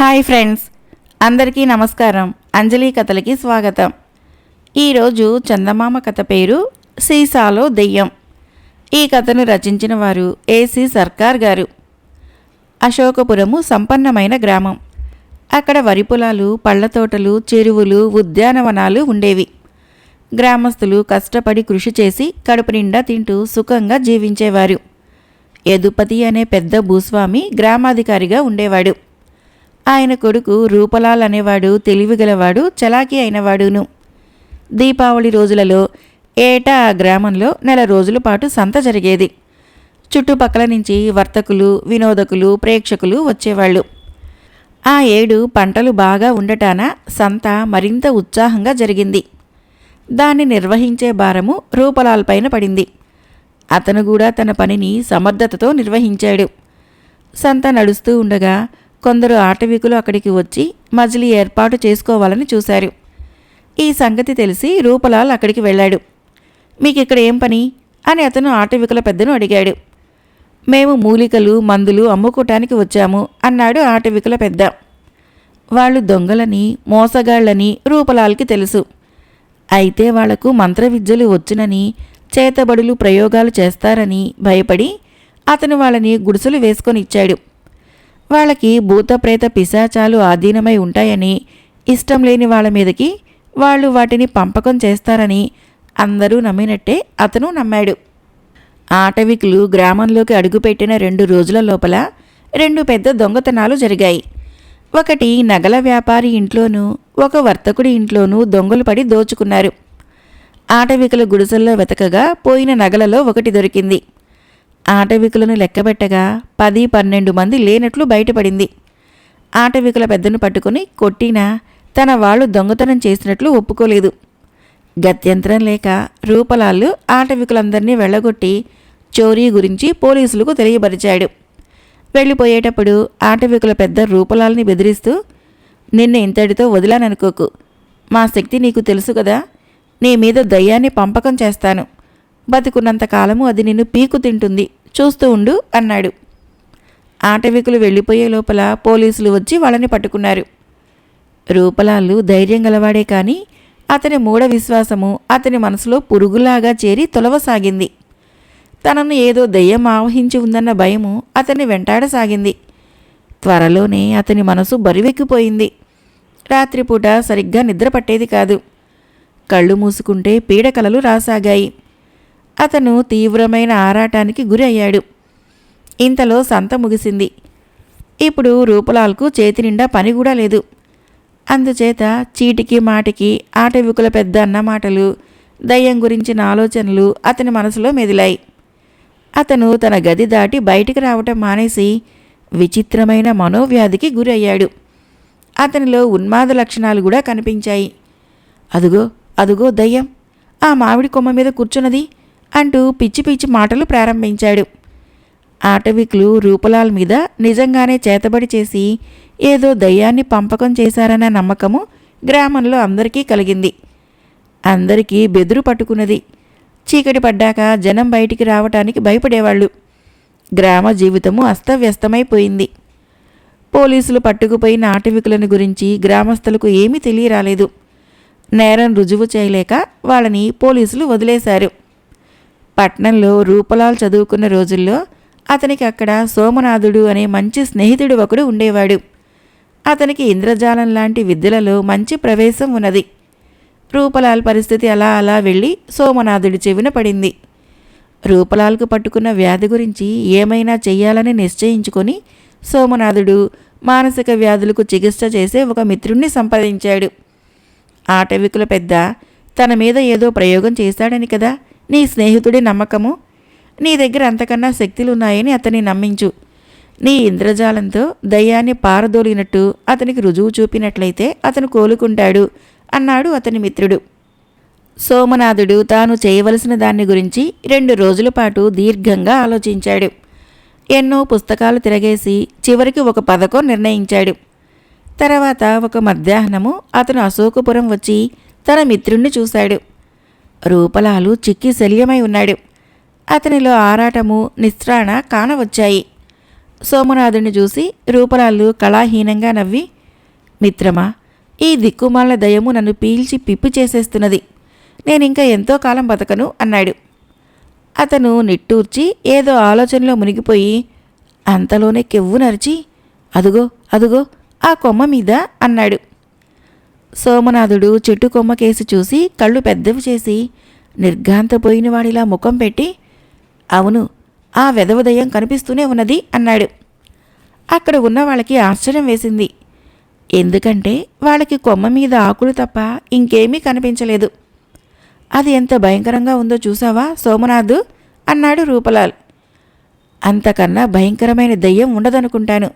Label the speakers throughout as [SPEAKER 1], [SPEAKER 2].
[SPEAKER 1] Hi friends అందరికీ నమస్కారం. అంజలి కథలకి స్వాగతం. ఈరోజు చందమామ కథ పేరు సీసాలో దెయ్యం. ఈ కథను రచించిన వారు ఏసీ సర్కార్ గారు. అశోకపురము సంపన్నమైన గ్రామం. అక్కడ వరి పొలాలు పళ్ళ తోటలు చెరువులు ఉద్యానవనాలు ఉండేవి. గ్రామస్తులు కష్టపడి కృషి చేసి కడుపు నిండా తింటూ సుఖంగా జీవించేవారు. యదుపతి అనే పెద్ద భూస్వామి గ్రామాధికారిగా ఉండేవాడు. ఆయన కొడుకు రూపలాల్ అనేవాడు తెలివిగలవాడు చలాకీ అయినవాడును. దీపావళి రోజులలో ఏటా ఆ గ్రామంలో నెల రోజుల పాటు సంత జరిగేది. చుట్టుపక్కల నుంచి వర్తకులు వినోదకులు ప్రేక్షకులు వచ్చేవాళ్ళు. ఆ ఏడు పంటలు బాగా ఉండటాన సంత మరింత ఉత్సాహంగా జరిగింది. దాన్ని నిర్వహించే భారము రూపలాల్ పైన పడింది. అతను కూడా తన పనిని సమర్థతతో నిర్వహించాడు. సంత నడుస్తూ ఉండగా కొందరు ఆటవికులు అక్కడికి వచ్చి మజిలీ ఏర్పాటు చేసుకోవాలని చూశారు. ఈ సంగతి తెలిసి రూపలాల్ అక్కడికి వెళ్ళాడు. మీకు ఇక్కడ ఏం పని? అని అతను ఆటవికుల పెద్దను అడిగాడు. మేము మూలికలు మందులు అమ్ముకోటానికి వచ్చాము అన్నాడు ఆటవికుల పెద్ద. వాళ్ళు దొంగలని మోసగాళ్ళని రూపలాల్కి తెలుసు. అయితే వాళ్ళకు మంత్రవిద్యలు వచ్చునని చేతబడులు ప్రయోగాలు చేస్తారని భయపడి అతను వాళ్ళని గుడిసెలు వేసుకొని ఇచ్చాడు వాళ్ళకి భూతప్రేత పిశాచాలు ఆధీనమై ఉంటాయని ఇష్టం లేని వాళ్ళ మీదకి వాళ్ళు వాటిని పంపకం చేస్తారని అందరూ నమ్మినట్టే అతను నమ్మాడు. ఆటవికులు గ్రామంలోకి అడుగుపెట్టిన రెండు రోజుల లోపల రెండు పెద్ద దొంగతనాలు జరిగాయి. ఒకటి నగల వ్యాపారి ఇంట్లోనూ ఒక వర్తకుడి ఇంట్లోనూ దొంగలు పడి దోచుకున్నారు. ఆటవికల గుడిసెల్లో వెతకగా పోయిన నగలలో ఒకటి దొరికింది. ఆటవికులను లెక్కబెట్టగా పది పన్నెండు మంది లేనట్లు బయటపడింది. ఆటవికుల పెద్దను పట్టుకుని కొట్టినా తన వాళ్ళు దొంగతనం చేసినట్లు ఒప్పుకోలేదు. గత్యంతరం లేక రూపలాలు ఆటవికులందరినీ వెళ్ళగొట్టి చోరీ గురించి పోలీసులకు తెలియపరిచాడు. వెళ్ళిపోయేటప్పుడు ఆటవికుల పెద్ద రూపలాల్ని బెదిరిస్తూ నిన్ను ఇంతటితో వదిలాననుకోకు. మా శక్తి నీకు తెలుసు కదా. నీ మీద దయ్యాన్ని పంపకం చేస్తాను. బతుకున్నంత కాలము అది నిన్ను పీకు తింటుంది. చూస్తూ ఉండు అన్నాడు. ఆటవికులు వెళ్ళిపోయే లోపల పోలీసులు వచ్చి వాళ్ళని పట్టుకున్నారు. రూపలాళ్ళు ధైర్యం గలవాడే కానీ అతని మూఢ విశ్వాసము అతని మనసులో పురుగులాగా చేరి తొలవసాగింది. తనను ఏదో దయ్యం ఆవహించి ఉందన్న భయము అతన్ని వెంటాడసాగింది త్వరలోనే అతని మనసు బరివెక్కిపోయింది. రాత్రిపూట సరిగ్గా నిద్ర పట్టేది కాదు. కళ్ళు మూసుకుంటే పీడకలలు రాసాగాయి. అతను తీవ్రమైన ఆరాటానికి గురి అయ్యాడు ఇంతలో సంత ముగిసింది. ఇప్పుడు రూపలాల్కు చేతి నిండా పని కూడా లేదు. అందుచేత చీటికి మాటికి ఆటవికుల పెద్ద అన్నమాటలు దయ్యం గురించిన ఆలోచనలు అతని మనసులో మెదిలాయి. అతను తన గది దాటి బయటికి రావటం మానేసి విచిత్రమైన మనోవ్యాధికి గురి అయ్యాడు అతనిలో ఉన్మాద లక్షణాలు కూడా కనిపించాయి. అదుగో అదుగో దయ్యం ఆ మామిడి కొమ్మ మీద కూర్చున్నది అంటూ పిచ్చి పిచ్చి మాటలు ప్రారంభించాడు. ఆటవికులు రూపలాల్ మీద నిజంగానే చేతబడి చేసి ఏదో దయ్యాన్ని పంపకం చేశారన్న నమ్మకము గ్రామంలో అందరికీ కలిగింది. అందరికీ బెదురు పట్టుకున్నది. చీకటి పడ్డాక జనం బయటికి రావటానికి భయపడేవాళ్ళు. గ్రామ జీవితము అస్తవ్యస్తమైపోయింది. పోలీసులు పట్టుకుపోయిన ఆటవికులను గురించి గ్రామస్తులకు ఏమీ తెలియరాలేదు. నేరం రుజువు చేయలేక వాళ్ళని పోలీసులు వదిలేశారు. పట్నంలో రూపలాల్ చదువుకున్న రోజుల్లో అతనికి అక్కడ సోమనాథుడు అనే మంచి స్నేహితుడు ఒకడు ఉండేవాడు. అతనికి ఇంద్రజాలం లాంటి విద్యలలో మంచి ప్రవేశం ఉన్నది. రూపలాల్ పరిస్థితి అలా అలా వెళ్ళి సోమనాథుడి చెవిన పడింది. రూపలాల్కు పట్టుకున్న వ్యాధి గురించి ఏమైనా చెయ్యాలని నిశ్చయించుకొని సోమనాథుడు మానసిక వ్యాధులకు చికిత్స చేసే ఒక మిత్రుణ్ణి సంపాదించాడు ఆటవికుల పెద్ద తన మీద ఏదో ప్రయోగం చేశాడని కదా నీ స్నేహితుడి నమ్మకము? నీ దగ్గర అంతకన్నా శక్తులున్నాయని అతన్ని నమ్మించు. నీ ఇంద్రజాలంతో దయ్యాన్ని పారదోలినట్టు అతనికి రుజువు చూపినట్లయితే అతను కోలుకుంటాడు అన్నాడు అతని మిత్రుడు. సోమనాథుడు తాను చేయవలసిన దాన్ని గురించి రెండు రోజుల పాటు దీర్ఘంగా ఆలోచించాడు. ఎన్నో పుస్తకాలు తిరగేసి చివరికి ఒక పథకం నిర్ణయించాడు. తర్వాత ఒక మధ్యాహ్నము అతను అశోకపురం వచ్చి తన మిత్రుణ్ణి చూశాడు. రూపలాలు చిక్కి శల్యమై ఉన్నాడు. అతనిలో ఆరాటము నిస్త్రాణ కానవచ్చాయి. సోమనాథుని చూసి రూపలాలు కళాహీనంగా నవ్వి మిత్రమా ఈ దిక్కుమాల దయము నన్ను పీల్చి పిప్పు చేసేస్తున్నది. నేనింకా ఎంతో కాలం బతకను అన్నాడు. అతను నిట్టూర్చి ఏదో ఆలోచనలో మునిగిపోయి అంతలోనే కెవ్వు నరిచి అదుగో అదుగో ఆ కొమ్మ మీద అన్నాడు. సోమనాథుడు చెట్టు కొమ్మ కేసి చూసి కళ్ళు పెద్దవి చేసి నిర్ఘాంతపోయిన వాడిలా ముఖం పెట్టి అవును ఆ వెధవదయం కనిపిస్తూనే ఉన్నది అన్నాడు. అక్కడ ఉన్న వాళ్ళకి ఆశ్చర్యం వేసింది. ఎందుకంటే వాళ్ళకి కొమ్మ మీద ఆకులు తప్ప ఇంకేమీ కనిపించలేదు. అది ఎంత భయంకరంగా ఉందో చూసావా సోమనాథు అన్నాడు రూపలాల్. అంతకన్నా భయంకరమైన దయ్యం ఉండదనుకుంటాను.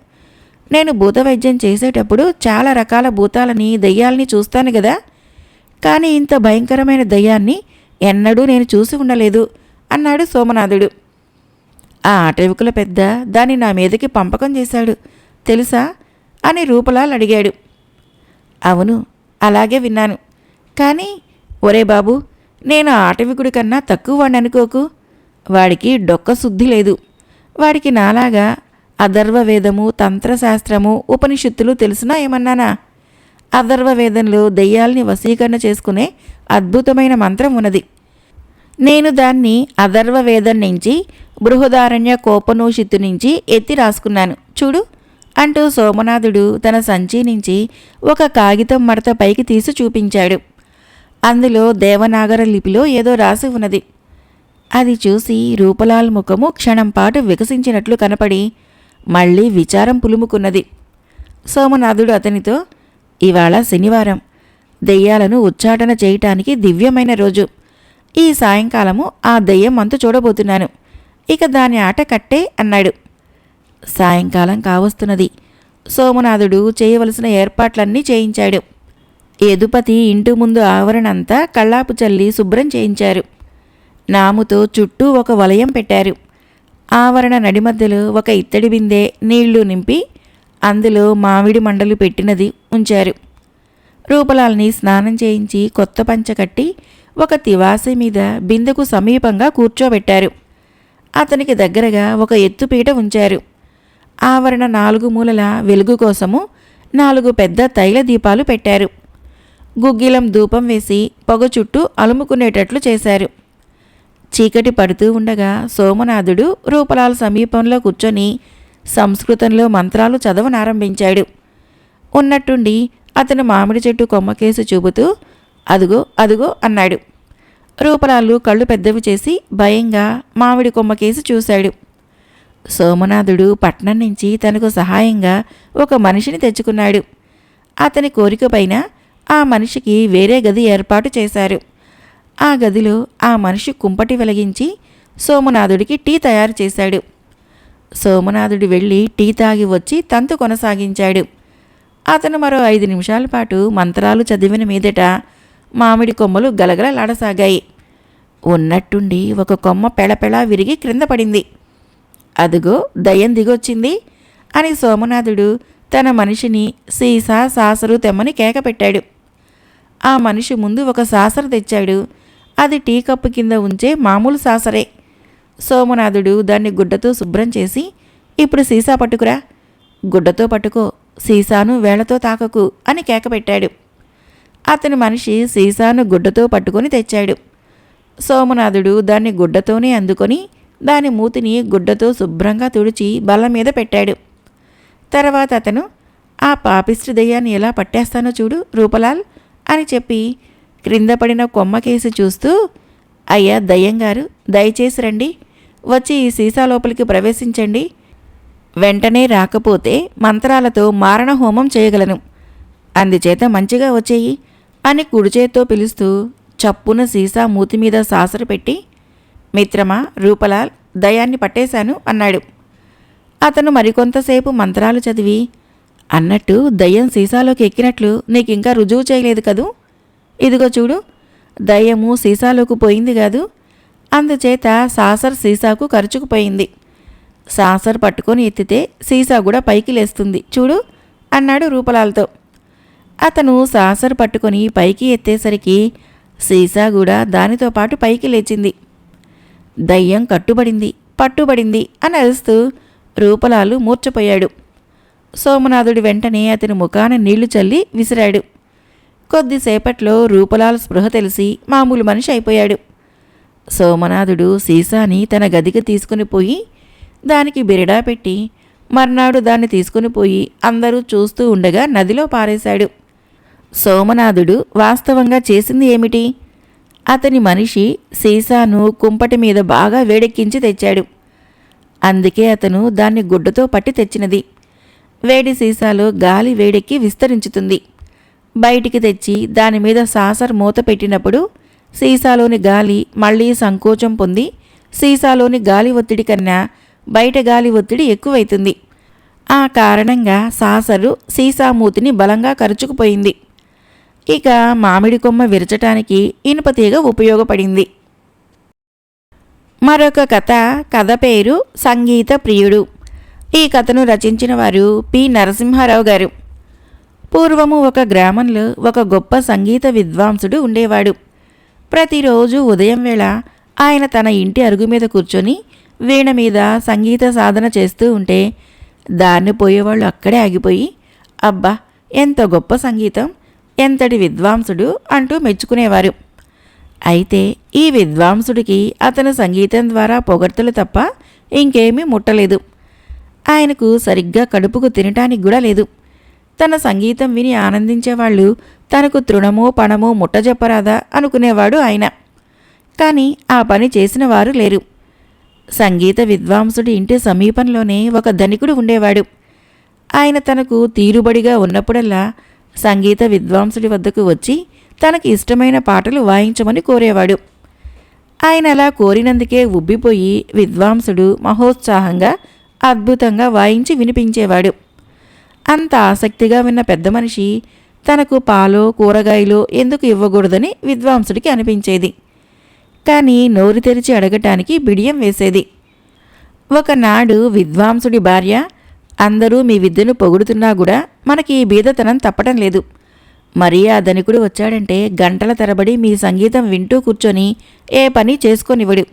[SPEAKER 1] నేను భూత వైద్యం చేసేటప్పుడు చాలా రకాల భూతాలని దయ్యాలని చూస్తాను కదా కానీ ఇంత భయంకరమైన దయ్యాన్ని ఎన్నడూ నేను చూసి ఉండలేదు అన్నాడు సోమనాథుడు. ఆ అటవికుల పెద్ద దాన్ని నా మీదకి పంపకం చేశాడు తెలుసా? అని రూపలాల్ అడిగాడు. అవును అలాగే విన్నాను. కానీ ఒరే బాబు నేను ఆటవికుడి కన్నా తక్కువ వాడిని అనుకోకు వాడికి డొక్క శుద్ధి లేదు. వాడికి నాలాగా అధర్వవేదము తంత్రశాస్త్రము ఉపనిషత్తులు తెలిసినా ఏమన్నానా? అధర్వవేదంలో దెయ్యాల్ని వశీకరణ చేసుకునే అద్భుతమైన మంత్రం ఉన్నది. నేను దాన్ని అధర్వవేదం నుంచి బృహదారణ్య కోపనోషిత్తు నుంచి ఎత్తి రాసుకున్నాను. చూడు అంటూ సోమనాథుడు తన సంచి నుంచి ఒక కాగితం మడత పైకి తీసి చూపించాడు. అందులో దేవనాగర లిపిలో ఏదో రాసి ఉన్నది. అది చూసి రూపలాల్ ముఖము క్షణంపాటు వికసించినట్లు కనపడి మళ్ళీ విచారం పులుముకున్నది. సోమనాథుడు అతనితో ఇవాళ శనివారం. దెయ్యాలను ఉచ్చాటన చేయటానికి దివ్యమైన రోజు. ఈ సాయంకాలము ఆ దెయ్యం అంతు చూడబోతున్నాను. ఇక దాని ఆట కట్టే అన్నాడు. సాయంకాలం కావస్తున్నది. సోమనాథుడు చేయవలసిన ఏర్పాట్లన్నీ చేయించాడు. యదుపతి ఇంటి ముందు ఆవరణంతా కళ్ళాపు చల్లి శుభ్రం చేయించారు. నాముతో చుట్టూ ఒక వలయం పెట్టారు. ఆవరణ నడిమధ్యలో ఒక ఇత్తడి బిందె నీళ్ళు నింపి అందులో మామిడి మండలు పెట్టినది ఉంచారు. రూపలాల్ని స్నానం చేయించి కొత్త పంచ కట్టి ఒక తివాసి మీద బిందెకు సమీపంగా కూర్చోబెట్టారు. అతనికి దగ్గరగా ఒక ఎత్తుపీట ఉంచారు. ఆవరణ నాలుగు మూలల వెలుగు కోసము నాలుగు పెద్ద తైల దీపాలు పెట్టారు. గుగ్గిలం ధూపం వేసి పొగ చుట్టూ అలుముకునేటట్లు చేశారు. చీకటి పడుతూ ఉండగా సోమనాథుడు రూపలాల సమీపంలో కూర్చొని సంస్కృతంలో మంత్రాలు చదవనారంభించాడు ఉన్నట్టుండి అతను మామిడి చెట్టు కొమ్మకేసి చూపుతూ అదుగో అదుగో అన్నాడు. రూపలాలు కళ్ళు పెద్దవి చేసి భయంగా మామిడి కొమ్మకేసి చూశాడు. సోమనాథుడు పట్నం నుంచి తనకు సహాయంగా ఒక మనిషిని తెచ్చుకున్నాడు. అతని కోరిక పైన ఆ మనిషికి వేరే గది ఏర్పాటు చేశారు. ఆ గదిలో ఆ మనిషి కుంపటి వెలిగించి సోమనాథుడికి టీ తయారు చేశాడు. సోమనాథుడు వెళ్ళి టీ తాగి వచ్చి తంతు కొనసాగించాడు. అతను మరో ఐదు నిమిషాల పాటు మంత్రాలు చదివిన మీదట మామిడి కొమ్మలు గలగలలాడసాగాయి ఉన్నట్టుండి ఒక కొమ్మ పెళపెళా విరిగి క్రింద పడింది. అదుగో దయ్యం దిగొచ్చింది అని సోమనాథుడు తన మనిషిని సీసా సాసరు తెమ్మని కేక పెట్టాడు. ఆ మనిషి ముందు ఒక సాసరు తెచ్చాడు. అది టీ కప్పు కింద ఉంచే మామూలు సాసరే. సోమనాథుడు దాన్ని గుడ్డతో శుభ్రం చేసి ఇప్పుడు సీసా పట్టుకురా. గుడ్డతో పట్టుకో. సీసాను వేళతో తాకకు అని కేక పెట్టాడు అతని మనిషి సీసాను గుడ్డతో పట్టుకొని తెచ్చాడు. సోమనాథుడు దాన్ని గుడ్డతోనే అందుకొని దాని మూతిని గుడ్డతో శుభ్రంగా తుడిచి బల్ల మీద పెట్టాడు. తర్వాత అతను ఆ పాపిష్టి దయ్యాన్ని ఎలా పట్టేస్తానో చూడు రూపలాల్ అని చెప్పి క్రింద పడిన కొమ్మకేసి చూస్తూ అయ్యా దయ్యంగారు దయచేసి రండి. వచ్చి ఈ సీసా లోపలికి ప్రవేశించండి. వెంటనే రాకపోతే మంత్రాలతో మారణ హోమం చేయగలను. అందుచేత మంచిగా వచ్చేయి అని కుడిచేత్తో పిలుస్తూ చప్పున సీసా మూతి మీద సాసరు పెట్టి మిత్రమా రూపలాల్ దయాన్ని పట్టేశాను అన్నాడు. అతను మరికొంతసేపు మంత్రాలు చదివి అన్నట్టు దయ్యం సీసాలోకి ఎక్కినట్లు నీకింకా రుజువు చేయలేదు కదూ? ఇదిగో చూడు దయ్యము సీసాలోకి పోయింది కాదు అందుచేత సాసర్ సీసాకు ఖర్చుకుపోయింది సాసర్ పట్టుకొని ఎత్తితే సీసా కూడా పైకి లేస్తుంది. చూడు అన్నాడు రూపలాలతో. అతను సాసర్ పట్టుకొని పైకి ఎత్తేసరికి సీసా కూడా దానితో పాటు పైకి లేచింది. దయ్యం కట్టుబడింది పట్టుబడింది అని అరుస్తూ రూపలాలు మూర్చపోయాడు సోమనాథుడి వెంటనే అతని ముఖాన నీళ్ళు చల్లి విసిరాడు. కొద్దిసేపట్లో రూపలాల స్పృహ తెలిసి మామూలు మనిషి అయిపోయాడు. సోమనాథుడు సీసాని తన గదికి తీసుకుని పోయి దానికి బిరడా పెట్టి మర్నాడు దాన్ని తీసుకుని పోయి అందరూ చూస్తూ ఉండగా నదిలో పారేశాడు. సోమనాథుడు వాస్తవంగా చేసింది ఏమిటి? అతని మనిషి సీసాను కుంపటి మీద బాగా వేడెక్కించి తెచ్చాడు. అందుకే అతను దాన్ని గుడ్డతో పట్టి తెచ్చినది. వేడి సీసాలో గాలి వేడెక్కి విస్తరించుతుంది. బయటికి తెచ్చి దాని మీద సాసర్ మూత పెట్టినప్పుడు సీసాలోని గాలి మళ్ళీ సంకోచం పొంది సీసాలోని గాలి ఒత్తిడి కన్నా బయట గాలి ఒత్తిడి ఎక్కువైతుంది. ఆ కారణంగా సాసరు సీసా మూతిని బలంగా కరుచుకుపోయింది. ఇక మామిడి కొమ్మ విరచటానికి ఇనుపతీగ ఉపయోగపడింది. మరొక కథ కథ పేరు సంగీత ప్రియుడు. ఈ కథను రచించిన వారు పి నరసింహారావు గారు. పూర్వము ఒక గ్రామంలో ఒక గొప్ప సంగీత విద్వాంసుడు ఉండేవాడు. ప్రతిరోజు ఉదయం వేళ ఆయన తన ఇంటి అరుగు మీద కూర్చొని వీణ మీద సంగీత సాధన చేస్తూ ఉంటే దాన్ని పోయేవాళ్ళు అక్కడే ఆగిపోయి అబ్బా ఎంత గొప్ప సంగీతం ఎంతటి విద్వాంసుడు అంటూ మెచ్చుకునేవారు. అయితే ఈ విద్వాంసుడికి అతను సంగీతం ద్వారా పొగడ్తలు తప్ప ఇంకేమీ ముట్టలేదు. ఆయనకు సరిగ్గా కడుపుకు తినటానికి కూడా లేదు. తన సంగీతం విని ఆనందించేవాళ్ళు తనకు తృణమో పణమో ముట్టజెప్పరాదా అనుకునేవాడు ఆయన. కానీ ఆ పని చేసిన వారు లేరు. సంగీత విద్వాంసుడి ఇంటి సమీపంలోనే ఒక ధనికుడు ఉండేవాడు. ఆయన తనకు తీరుబడిగా ఉన్నప్పుడల్లా సంగీత విద్వాంసుడి వద్దకు వచ్చి తనకి ఇష్టమైన పాటలు వాయించమని కోరేవాడు. ఆయన అలా కోరినందుకే ఉబ్బిపోయి విద్వాంసుడు మహోత్సాహంగా అద్భుతంగా వాయించి వినిపించేవాడు. అంత ఆసక్తిగా విన్న పెద్ద మనిషి తనకు పాలు కూరగాయలు ఎందుకు ఇవ్వకూడదని విద్వాంసుడికి అనిపించేది. కానీ నోరు తెరిచి అడగటానికి బిడియం వేసేది. ఒకనాడు విద్వాంసుడి భార్య అందరూ మీ విద్యను పొగుడుతున్నా కూడా మనకి ఈ బీదతనం తప్పటం లేదు. మరీ ఆ ధనికుడు వచ్చాడంటే గంటల తరబడి మీ సంగీతం వింటూ కూర్చొని ఏ పని చేసుకోనివ్వడు.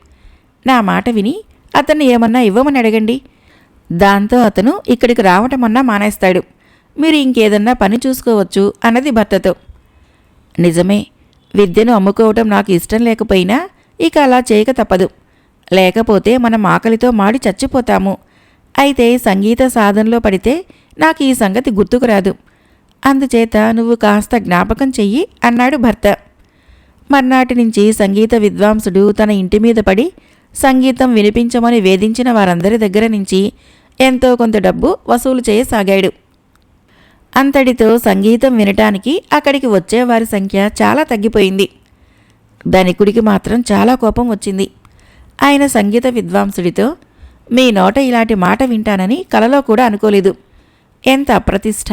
[SPEAKER 1] నా మాట విని అతన్ని ఏమన్నా ఇవ్వమని అడగండి. దాంతో అతను ఇక్కడికి రావటమన్నా మానేస్తాడు. మీరు ఇంకేదన్నా పని చూసుకోవచ్చు అన్నది భర్తతో. నిజమే విద్యను అమ్ముకోవటం నాకు ఇష్టం లేకపోయినా ఇక అలా చేయక తప్పదు. లేకపోతే మనం ఆకలితో మాడి చచ్చిపోతాము. అయితే సంగీత సాధనలో పడితే నాకు ఈ సంగతి గుర్తుకు రాదు. అందుచేత నువ్వు కాస్త జ్ఞాపకం చెయ్యి అన్నాడు భర్త. మర్నాటి నుంచి సంగీత విద్వాంసుడు తన ఇంటి మీద పడి సంగీతం వినిపించమని వేధించిన వారందరి దగ్గర నుంచి ఎంతో కొంత డబ్బు వసూలు చేయసాగాడు. అంతటితో సంగీతం వినటానికి అక్కడికి వచ్చేవారి సంఖ్య చాలా తగ్గిపోయింది. ధనికుడికి మాత్రం చాలా కోపం వచ్చింది. ఆయన సంగీత విద్వాంసుడితో మీ నోట ఇలాంటి మాట వింటానని కలలో కూడా అనుకోలేదు. ఎంత అప్రతిష్ట!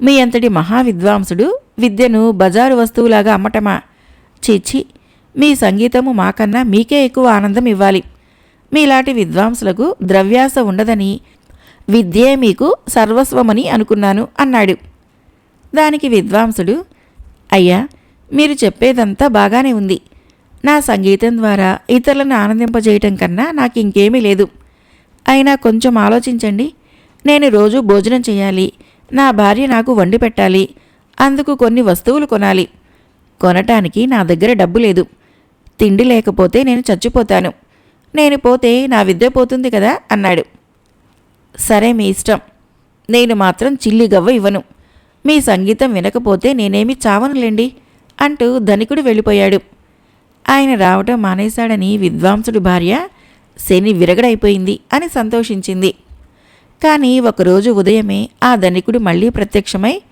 [SPEAKER 1] మీ అంతటి మహావిద్వాంసుడు విద్యను బజారు వస్తువులాగా అమ్మటమా? చీచి! మీ సంగీతము మాకన్నా మీకే ఎక్కువ ఆనందం ఇవ్వాలి. మీలాంటి విద్వాంసులకు ద్రవ్యాస ఉండదని విద్యే మీకు సర్వస్వమని అనుకున్నాను అన్నాడు. దానికి విద్వాంసుడు అయ్యా మీరు చెప్పేదంతా బాగానే ఉంది. నా సంగీతం ద్వారా ఇతరులను ఆనందింపజేయటం కన్నా నాకు ఇంకేమీ లేదు. అయినా కొంచెం ఆలోచించండి. నేను రోజు భోజనం చేయాలి. నా భార్య నాకు వండి పెట్టాలి. అందుకు కొన్ని వస్తువులు కొనాలి. కొనటానికి నా దగ్గర డబ్బు లేదు. తిండి లేకపోతే నేను చచ్చిపోతాను. నేను పోతే నా విద్య పోతుంది కదా అన్నాడు. సరే మీ ఇష్టం. నేను మాత్రం చిల్లి గవ్వ ఇవ్వను. మీ సంగీతం వినకపోతే నేనేమి చావనులేండి అంటూ ధనికుడు వెళ్ళిపోయాడు. ఆయన రావటం మానేశాడని విద్వాంసుడి భార్య శని విరగడైపోయింది అని సంతోషించింది. కానీ ఒకరోజు ఉదయమే ఆ ధనికుడు మళ్ళీ ప్రత్యక్షమై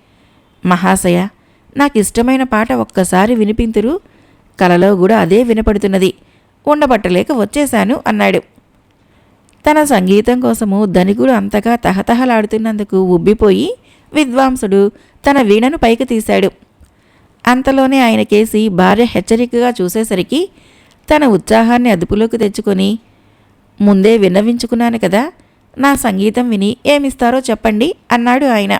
[SPEAKER 1] మహాశయ నాకు ఇష్టమైన పాట ఒక్కసారి వినిపింతురు. కలలో కూడా అదే వినపడుతున్నది. ఉండబట్టలేక వచ్చేశాను అన్నాడు. తన సంగీతం కోసము ధనికుడు అంతగా తహతహలాడుతున్నందుకు ఉబ్బిపోయి విద్వాంసుడు తన వీణను పైకి తీశాడు. అంతలోనే ఆయన కేసి భార్య హెచ్చరికగా చూసేసరికి తన ఉత్సాహాన్ని అదుపులోకి తెచ్చుకొని ముందే విన్నవించుకున్నాను కదా నా సంగీతం విని ఏమిస్తారో చెప్పండి అన్నాడు ఆయన.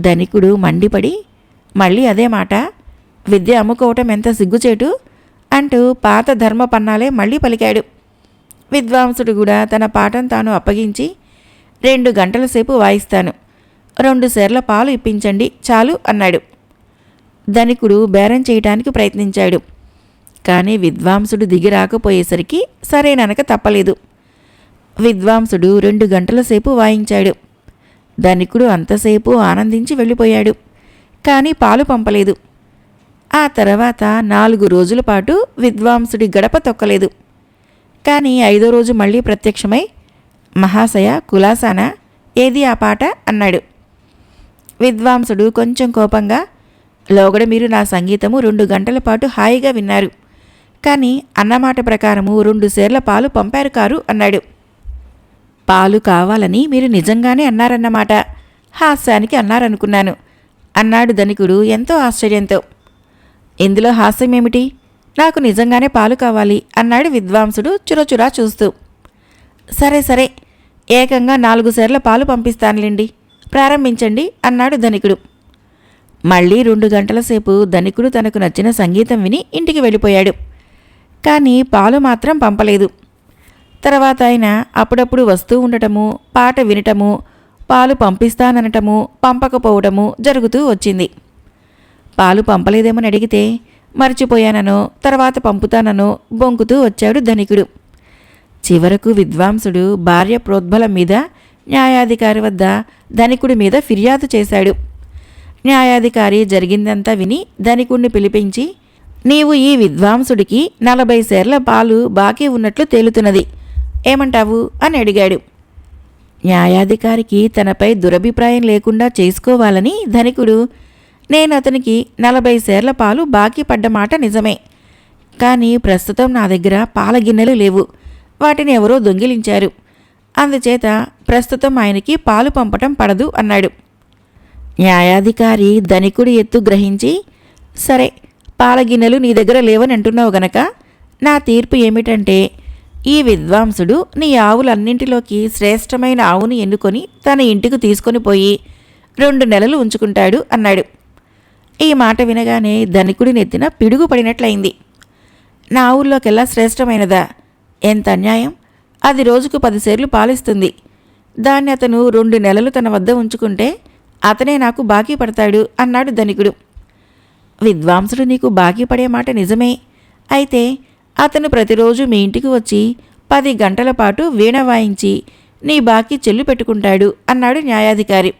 [SPEAKER 1] ధనికుడు మండిపడి మళ్ళీ అదే మాట విద్య అమ్ముకోవటం ఎంత సిగ్గుచేటు అంటూ పాత ధర్మ పన్నాలే మళ్ళీ పలికాడు. విద్వాంసుడు కూడా తన పాఠం తాను అప్పగించి రెండు గంటల సేపు వాయిస్తాను. రెండు సేర్ల పాలు ఇప్పించండి చాలు అన్నాడు. ధనికుడు బేరం చేయటానికి ప్రయత్నించాడు. కానీ విద్వాంసుడు దిగి రాకపోయేసరికి సరేననక తప్పలేదు. విద్వాంసుడు రెండు గంటల సేపు వాయించాడు. ధనికుడు అంతసేపు ఆనందించి వెళ్ళిపోయాడు. కానీ పాలు పంపలేదు. ఆ తర్వాత నాలుగు రోజుల పాటు విద్వాంసుడి గడప తొక్కలేదు. కానీ ఐదో రోజు మళ్ళీ ప్రత్యక్షమై మహాశయ కులాసానా ఏది ఆ పాట? అన్నాడు. విద్వాంసుడు కొంచెం కోపంగా లోగడ మీరు నా సంగీతము రెండు గంటల పాటు హాయిగా విన్నారు. కానీ అన్నమాట ప్రకారము రెండు సేర్ల పాలు పంపారు కారు అన్నాడు. పాలు కావాలని మీరు నిజంగానే అన్నారన్నమాట. హాస్యానికి అన్నారనుకున్నాను. అన్నాడు ధనికుడు ఎంతో ఆశ్చర్యంతో. ఇందులో హాస్యం ఏమిటి నాకు నిజంగానే పాలు కావాలి అన్నాడు విద్వాంసుడు చురచురా చూస్తూ. సరే సరే ఏకంగా నాలుగు సేర్ల పాలు పంపిస్తానులేండి ప్రారంభించండి అన్నాడు ధనికుడు. మళ్ళీ రెండు గంటల సేపు ధనికుడు తనకు నచ్చిన సంగీతం విని ఇంటికి వెళ్ళిపోయాడు. కానీ పాలు మాత్రం పంపలేదు. తర్వాత ఆయన అప్పుడప్పుడు వస్తూ ఉండటము పాట వినటము పాలు పంపిస్తాననటము పంపకపోవటము జరుగుతూ వచ్చింది. పాలు పంపలేదేమని అడిగితే మర్చిపోయాననో తర్వాత పంపుతాననో బొంకుతూ వచ్చాడు ధనికుడు. చివరకు విద్వాంసుడు భార్య ప్రోద్బలం మీద న్యాయాధికారి వద్ద ధనికుడి మీద ఫిర్యాదు చేశాడు. న్యాయాధికారి జరిగిందంతా విని ధనికుడిని పిలిపించి నీవు ఈ విద్వాంసుడికి నలభై సేర్ల పాలు బాకీ ఉన్నట్లు తేలుతున్నది. ఏమంటావు? అని అడిగాడు. న్యాయాధికారికి తనపై దురభిప్రాయం లేకుండా చేసుకోవాలని ధనికుడు నేను అతనికి నలభై సేర్ల పాలు బాకీ పడ్డ మాట నిజమే. కానీ ప్రస్తుతం నా దగ్గర పాల గిన్నెలు లేవు. వాటిని ఎవరో దొంగిలించారు. అందుచేత ప్రస్తుతం ఆయనకి పాలు పంపటం పడదు అన్నాడు. న్యాయాధికారి ధనికుడి ఎత్తు గ్రహించి సరే పాల గిన్నెలు నీ దగ్గర లేవని అంటున్నావు గనక నా తీర్పు ఏమిటంటే ఈ విద్వాంసుడు నీ ఆవులన్నింటిలోకి శ్రేష్టమైన ఆవుని ఎన్నుకొని తన ఇంటికి తీసుకొని పోయి రెండు నెలలు ఉంచుకుంటాడు అన్నాడు. ఈ మాట వినగానే ధనికుడి నెత్తిన పిడుగు పడినట్లయింది. నా ఊళ్ళోకెల్లా శ్రేష్టమైనదా? ఎంత అన్యాయం? అది రోజుకు పదిసేర్లు పాలిస్తుంది. దాన్ని అతను రెండు నెలలు తన వద్ద ఉంచుకుంటే అతనే నాకు బాకీ పడతాడు అన్నాడు ధనికుడు. విద్వాంసుడు నీకు బాకీ పడే మాట నిజమే. అయితే అతను ప్రతిరోజు మీ ఇంటికి వచ్చి పది గంటల పాటు వీణ వాయించి నీ బాకీ చెల్లు పెట్టుకుంటాడు అన్నాడు న్యాయాధికారి.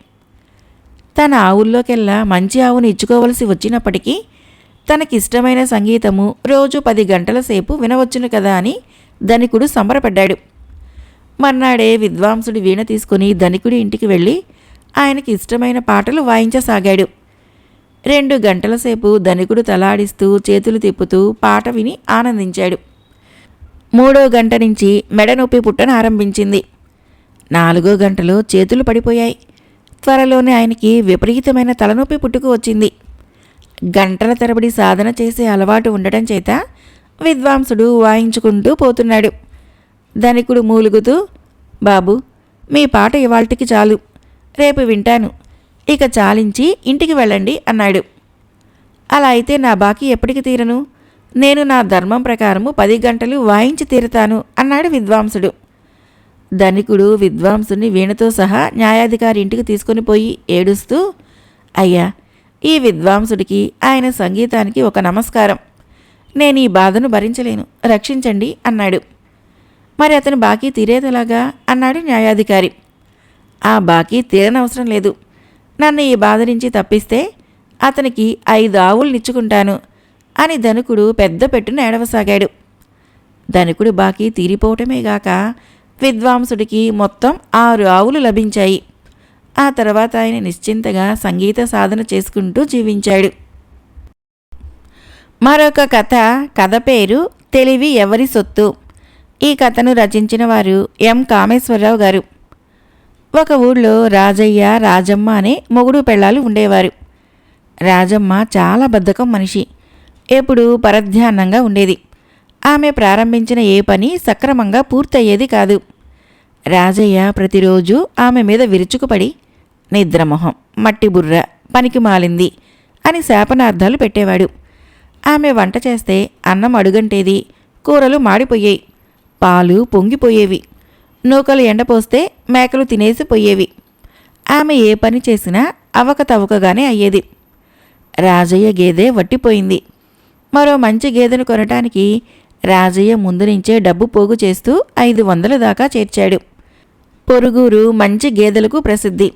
[SPEAKER 1] తన ఆవుల్లోకెల్లా మంచి ఆవును ఇచ్చుకోవలసి వచ్చినప్పటికీ తనకిష్టమైన సంగీతము రోజు పది గంటల సేపు వినవచ్చును కదా అని ధనికుడు సంబరపడ్డాడు. మర్నాడే విద్వాంసుడి వీణ తీసుకుని ధనికుడి ఇంటికి వెళ్ళి ఆయనకి ఇష్టమైన పాటలు వాయించసాగాడు. రెండు గంటల సేపు ధనికుడు తలాడిస్తూ చేతులు తిప్పుతూ పాట విని ఆనందించాడు. మూడో గంట నుంచి మెడ నొప్పి పుట్టను ఆరంభించింది నాలుగో గంటలో చేతులు పడిపోయాయి. త్వరలోనే ఆయనకి విపరీతమైన తలనొప్పి పుట్టుకు వచ్చింది. గంటల తరబడి సాధన చేసే అలవాటు ఉండటం చేత విద్వాంసుడు వాయించుకుంటూ పోతున్నాడు. ధనికుడు మూలుగుతూ బాబు మీ పాట ఇవాళ్టికి చాలు. రేపు వింటాను. ఇక చాలించి ఇంటికి వెళ్ళండి అన్నాడు. అలా అయితే నా బాకీ ఎప్పటికి తీరను? నేను నా ధర్మం ప్రకారము పది గంటలు వాయించి తీరుతాను అన్నాడు విద్వాంసుడు. ధనికుడు విద్వాంసుని వీణతో సహా న్యాయాధికారి ఇంటికి తీసుకొని పోయి ఏడుస్తూ అయ్యా ఈ విద్వాంసుడికి ఆయన సంగీతానికి ఒక నమస్కారం. నేను ఈ బాధను భరించలేను. రక్షించండి అన్నాడు. మరి అతను బాకీ తీరేదలాగా? అన్నాడు న్యాయాధికారి. ఆ బాకీ తీరనవసరం లేదు. నన్ను ఈ బాధ నుంచి తప్పిస్తే అతనికి ఐదు ఆవులు నిచ్చుకుంటాను అని ధనుకుడు పెద్ద పెట్టున ఏడవసాగాడు. ధనుకుడు బాకీ తీరిపోవటమేగాక విద్వాంసుడికి మొత్తం ఆరు ఆవులు లభించాయి. ఆ తర్వాత ఆయన నిశ్చింతగా సంగీత సాధన చేసుకుంటూ జీవించాడు. మరొక కథ కథ పేరు తెలివి ఎవరి సొత్తు? ఈ కథను రచించిన వారు ఎం. కామేశ్వరరావు గారు. ఒక ఊళ్ళో రాజయ్య రాజమ్మ అనే మొగుడు పెళ్ళాలు ఉండేవారు. రాజమ్మ చాలా బద్ధకం మనిషి. ఎప్పుడూ పరధ్యానంగా ఉండేది. ఆమె ప్రారంభించిన ఏ పని సక్రమంగా పూర్తయ్యేది కాదు. రాజయ్య ప్రతిరోజు ఆమె మీద విరుచుకుపడి నిద్రమొహం మట్టి బుర్ర పనికి మాలింది అని శాపనార్థాలు పెట్టేవాడు. ఆమె వంట చేస్తే అన్నం అడుగంటేది కూరలు మాడిపోయాయి పాలు పొంగిపోయేవి నూకలు ఎండపోస్తే మేకలు తినేసి పోయేవి. ఆమె ఏ పని చేసినా అవకతవకగానే అయ్యేది. రాజయ్య గేదె వట్టిపోయింది. మరో మంచి గేదెను కొనటానికి రాజయ్య ముందు నుంచే డబ్బు పోగు చేస్తూ ఐదు వందల దాకా చేర్చాడు. పొరుగురు మంచి గేదెలకు ప్రసిద్ధి.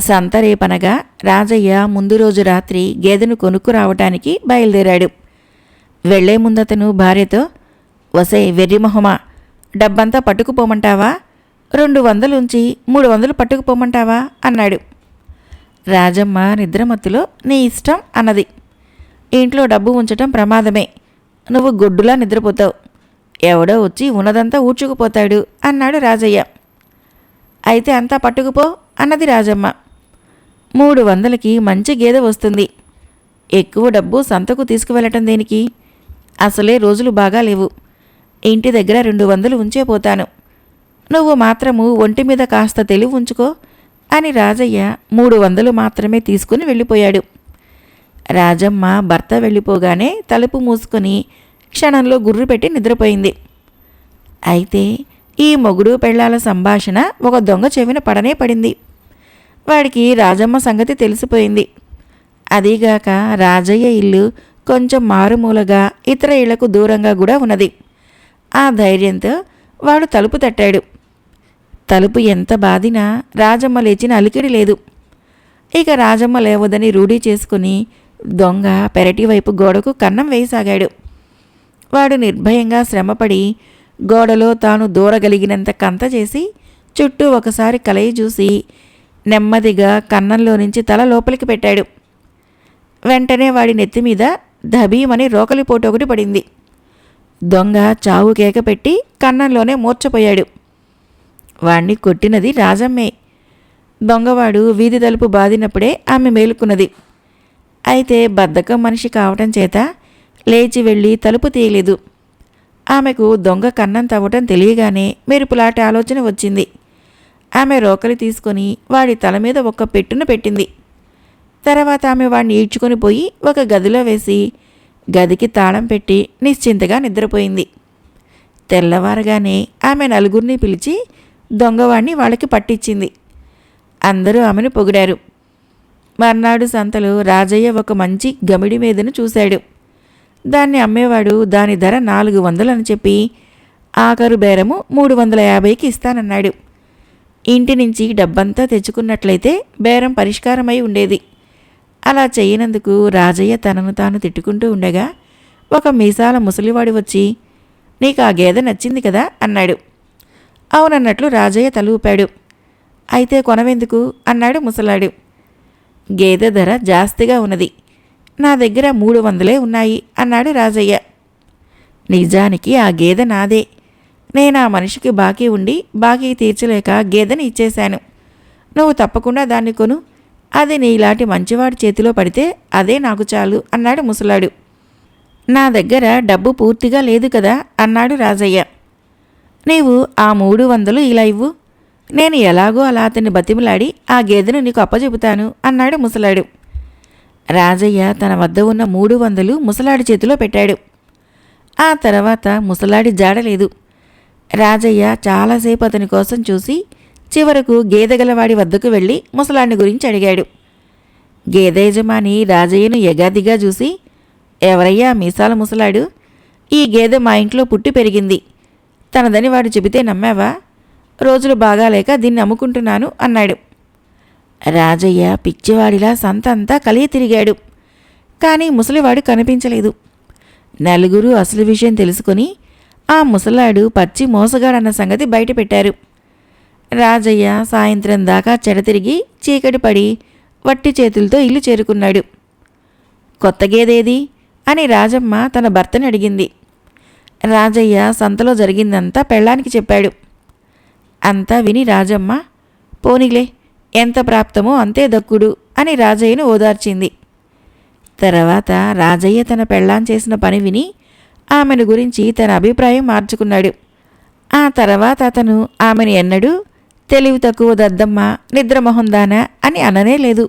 [SPEAKER 1] సంతరేపనగా రాజయ్య ముందు రోజు రాత్రి గేదెను కొనుక్కు రావటానికి బయలుదేరాడు. వెళ్ళే ముందతను భార్యతో వసే వెర్రిమొహమా డబ్బంతా పట్టుకుపోమంటావా? రెండు వందలుంచి మూడు వందలు పట్టుకుపోమంటావా? అన్నాడు. రాజమ్మ నిద్రమత్తులో నీ ఇష్టం అన్నది. ఇంట్లో డబ్బు ఉంచటం ప్రమాదమే. నువ్వు గొడ్డులా నిద్రపోతావు. ఎవడో వచ్చి ఉన్నదంతా ఊడ్చుకుపోతాడు అన్నాడు రాజయ్య. అయితే అంతా పట్టుకుపో అన్నది రాజమ్మ. మూడు వందలకి మంచి గేదె వస్తుంది. ఎక్కువ డబ్బు సంతకు తీసుకువెళ్ళటం దేనికి? అసలే రోజులు బాగా లేవు. ఇంటి దగ్గర రెండు వందలు ఉంచే పోతాను. నువ్వు మాత్రము ఒంటి మీద కాస్త తెలివి ఉంచుకో అని రాజయ్య మూడు వందలు మాత్రమే తీసుకుని వెళ్ళిపోయాడు. రాజమ్మ భర్త వెళ్ళిపోగానే తలుపు మూసుకొని క్షణంలో గుర్రు పెట్టి నిద్రపోయింది. అయితే ఈ మొగుడు పెళ్ళాల సంభాషణ ఒక దొంగ చెవిన పడనే పడింది. వాడికి రాజమ్మ సంగతి తెలిసిపోయింది. అదీగాక రాజయ్య ఇల్లు కొంచెం మారుమూలగా ఇతర ఇళ్ళకు దూరంగా కూడా ఉన్నది. ఆ ధైర్యంతో వాడు తలుపు తట్టాడు. తలుపు ఎంత బాదినా రాజమ్మ లేచిన అలికిడి లేదు. ఇక రాజమ్మ లేవదని రూఢీ చేసుకుని దొంగ పెరటి వైపు గోడకు కన్నం వేయసాగాడు. వాడు నిర్భయంగా శ్రమపడి గోడలో తాను దూరగలిగినంత కంత చేసి చుట్టూ ఒకసారి కలయి చూసి నెమ్మదిగా కన్నంలో నుంచి తల లోపలికి పెట్టాడు. వెంటనే వాడి నెత్తి మీద ధబీమని రోకలిపోటు ఒకటి పడింది. దొంగ చావు కేక పెట్టి కన్నంలోనే మూర్చపోయాడు వాణ్ణి కొట్టినది రాజమ్మే. దొంగవాడు వీధి తలుపు బాదినప్పుడే ఆమె మేలుకున్నది. అయితే బద్ధకం మనిషి కావటం చేత లేచి వెళ్ళి తలుపు తీయలేదు. ఆమెకు దొంగ కన్నం తవ్వటం తెలియగానే మెరుపులాంటి ఆలోచన వచ్చింది. ఆమె రోకలి తీసుకొని వాడి తల మీద ఒక పెట్టున పెట్టింది. తర్వాత ఆమె వాడిని ఈడ్చుకొని పోయి ఒక గదిలో వేసి గదికి తాళం పెట్టి నిశ్చింతగా నిద్రపోయింది. తెల్లవారగానే ఆమె నలుగురిని పిలిచి దొంగవాణ్ణి వాళ్ళకి పట్టించింది. అందరూ ఆమెను పొగిడారు. మర్నాడు సంతలో రాజయ్య ఒక మంచి గమిడి మీదను చూశాడు. దాన్ని అమ్మేవాడు దాని ధర నాలుగు వందలని చెప్పి ఆఖరు బేరము మూడు వందల యాభైకి ఇస్తానన్నాడు. ఇంటి నుంచి డబ్బంతా తెచ్చుకున్నట్లయితే బేరం పరిష్కారమై ఉండేది. అలా చేయనందుకు రాజయ్య తనను తాను తిట్టుకుంటూ ఉండగా ఒక మీసాల ముసలివాడు వచ్చి నీకు ఆ గేదె నచ్చింది కదా అన్నాడు. అవునన్నట్లు రాజయ్య తలూపాడు. అయితే కొనవెందుకు అన్నాడు ముసలాడు. గేదె ధర జాస్తిగా ఉన్నది. నా దగ్గర మూడు వందలే ఉన్నాయి అన్నాడు రాజయ్య. నిజానికి ఆ గేదె నాదే. నేను ఆ మనిషికి బాకీ ఉండి బాకీ తీర్చలేక గేదెని ఇచ్చేశాను. నువ్వు తప్పకుండా దాన్ని కొను. అది నీలాంటి మంచివాడి చేతిలో పడితే అదే నాకు చాలు అన్నాడు ముసలాడు. నా దగ్గర డబ్బు పూర్తిగా లేదు కదా అన్నాడు రాజయ్య. నీవు ఆ మూడు వందలు ఇలా ఇవ్వు. నేను ఎలాగో అలా అతన్ని బతిమలాడి ఆ గేదెను నీకు అప్పచెబుతాను అన్నాడు ముసలాడు. రాజయ్య తన వద్ద ఉన్న మూడు వందలు ముసలాడి చేతిలో పెట్టాడు. ఆ తర్వాత ముసలాడి జాడలేదు. రాజయ్య చాలాసేపు అతని కోసం చూసి చివరకు గేదెగలవాడి వద్దకు వెళ్ళి ముసలాడిని గురించి అడిగాడు. గేదె యజమాని రాజయ్యను ఎగాదిగా చూసి ఎవరయ్యా మీసాల ముసలాడు? ఈ గేదె మా ఇంట్లో పుట్టి పెరిగింది. తనదని వాడు చెబితే నమ్మావా? రోజులు బాగాలేక దీన్ని అమ్ముకుంటున్నాను అన్నాడు. రాజయ్య పిచ్చివాడిలా సంతంతా కలిగి తిరిగాడు. కానీ ముసలివాడు కనిపించలేదు. నలుగురు అసలు విషయం తెలుసుకొని ఆ ముసలాడు పచ్చి మోసగాడన్న సంగతి బయటపెట్టారు. రాజయ్య సాయంత్రం దాకా చెడతిరిగి చీకటి పడి వట్టి చేతులతో ఇల్లు చేరుకున్నాడు. కొత్త గేదేది? అని రాజమ్మ తన భర్తని అడిగింది. రాజయ్య సంతలో జరిగిందంతా పెళ్ళానికి చెప్పాడు. అంతా విని రాజమ్మ పోనీలే ఎంత ప్రాప్తమో అంతే దక్కుడు అని రాజయ్యను ఓదార్చింది. తర్వాత రాజయ్య తన పెళ్ళాం చేసిన పని విని ఆమెను గురించి తన అభిప్రాయం మార్చుకున్నాడు. ఆ తర్వాత అతను ఆమెను ఎన్నడూ తెలివి తక్కువ దద్దమ్మ నిద్రమొహందానా అని అననే లేదు.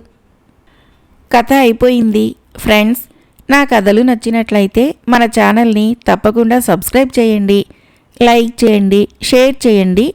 [SPEAKER 1] కథ అయిపోయింది. ఫ్రెండ్స్ నా కథలు నచ్చినట్లయితే మన ఛానల్ని తప్పకుండా సబ్స్క్రైబ్ చేయండి. లైక్ చేయండి షేర్ చేయండి.